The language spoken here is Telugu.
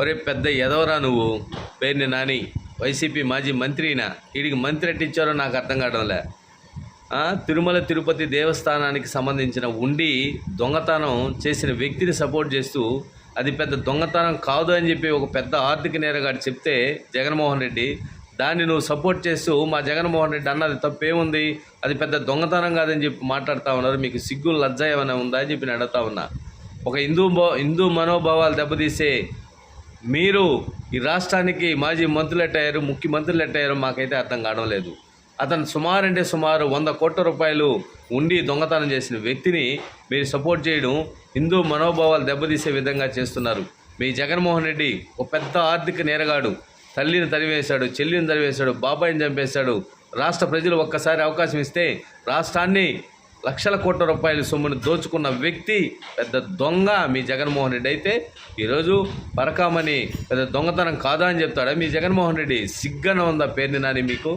ఒరే పెద్ద ఎదవరా నువ్వు పేరుని నాని వైసీపీ మాజీ మంత్రినా? వీడికి మంత్రి ఎట్టిచ్చారో నాకు అర్థం కావడంలే. తిరుమల తిరుపతి దేవస్థానానికి సంబంధించిన ఉండి దొంగతనం చేసిన వ్యక్తిని సపోర్ట్ చేస్తూ అది పెద్ద దొంగతనం కాదు అని చెప్పి ఒక పెద్ద ఆర్థిక నేరగాడు చెప్తే జగన్మోహన్ రెడ్డి దాన్ని నువ్వు సపోర్ట్ చేస్తూ మా జగన్మోహన్ రెడ్డి అన్నది తప్పేముంది? అది పెద్ద దొంగతనం కాదని చెప్పి మాట్లాడుతూ ఉన్నారు. మీకు సిగ్గు లజ్జ ఏమైనా ఉందా అని చెప్పి నేను అడుగుతా ఉన్నా. ఒక హిందూ బో హిందూ మనోభావాలు దెబ్బతీసే మీరు ఈ రాష్ట్రానికి మాజీ మంత్రులు ఎట్టయ్యారు ముఖ్యమంత్రులు ఎట్టయ్యారు మాకైతే అర్థం కావడం లేదు. అతను సుమారు అంటే సుమారు వంద కోట్ల రూపాయలు ఉండి దొంగతనం చేసిన వ్యక్తిని మీరు సపోర్ట్ చేయడం హిందూ మనోభావాలు దెబ్బతీసే విధంగా చేస్తున్నారు. మీ జగన్మోహన్ రెడ్డి ఒక పెద్ద ఆర్థిక నేరగాడు. తల్లిని తరివేశాడు చెల్లిని తరివేశాడు బాబాయిని చంపేశాడు. రాష్ట్ర ప్రజలు ఒక్కసారి అవకాశం ఇస్తే రాష్ట్రాన్ని లక్షల కోట్ల రూపాయల సొమ్మును దోచుకున్న వ్యక్తి పెద్ద దొంగ మీ జగన్మోహన్ రెడ్డి అయితే ఈరోజు పరకామని పెద్ద దొంగతనం కాదా అని చెప్తాడా? మీ జగన్మోహన్ రెడ్డి సిగ్గన ఉందా పేరుని నాని మీకు?